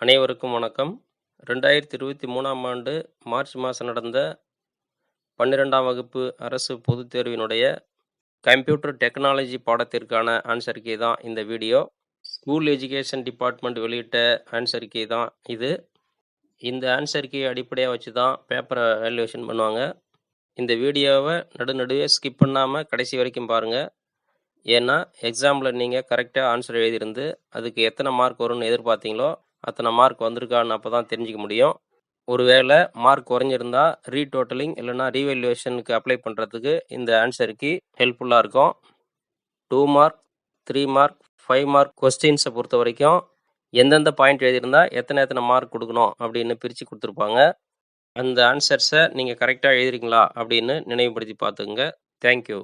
அனைவருக்கும் வணக்கம். ரெண்டாயிரத்தி இருபத்தி மூணாம் ஆண்டு மார்ச் மாதம் நடந்த பன்னிரெண்டாம் வகுப்பு அரசு பொதுத் தேர்வினுடைய கம்ப்யூட்டர் டெக்னாலஜி பாடத்திற்கான ஆன்சர் கீ தான் இந்த வீடியோ. ஸ்கூல் எஜுகேஷன் டிபார்ட்மெண்ட் வெளியிட்ட ஆன்சர் கீ தான் இது. இந்த ஆன்சர் கீ அடிப்படையாக வச்சு தான் பேப்பரை வேல்யூவேஷன் பண்ணுவாங்க. இந்த வீடியோவை நடுநடுவே ஸ்கிப் பண்ணாமல் கடைசி வரைக்கும் பாருங்கள் ஏன்னா எக்ஸாமில் நீங்கள் கரெக்டாக ஆன்சர் எழுதியிருந்து அதுக்கு எத்தனை மார்க் வரும்னு எதிர்பார்த்தீங்களோ அத்தனை மார்க் வந்திருக்கான்னு அப்போ தான் தெரிஞ்சுக்க முடியும். ஒருவேளை மார்க் குறைஞ்சிருந்தா ரீடோட்டலிங் இல்லைனா ரீவேல்யூவேஷனுக்கு அப்ளை பண்ணுறதுக்கு இந்த ஆன்சருக்கு ஹெல்ப்ஃபுல்லாக இருக்கும். Two mark three mark five mark கொஸ்டின்ஸை பொறுத்த வரைக்கும் எந்தெந்த பாயிண்ட் எழுதியிருந்தா எத்தனை எத்தனை மார்க் கொடுக்கணும் அப்படின்னு பிரித்து கொடுத்துருப்பாங்க. அந்த ஆன்சர்ஸை நீங்கள் கரெக்டாக எழுதிருக்கீங்களா அப்படின்னு நினைவுபடுத்தி பார்த்துக்குங்க. தேங்க்யூ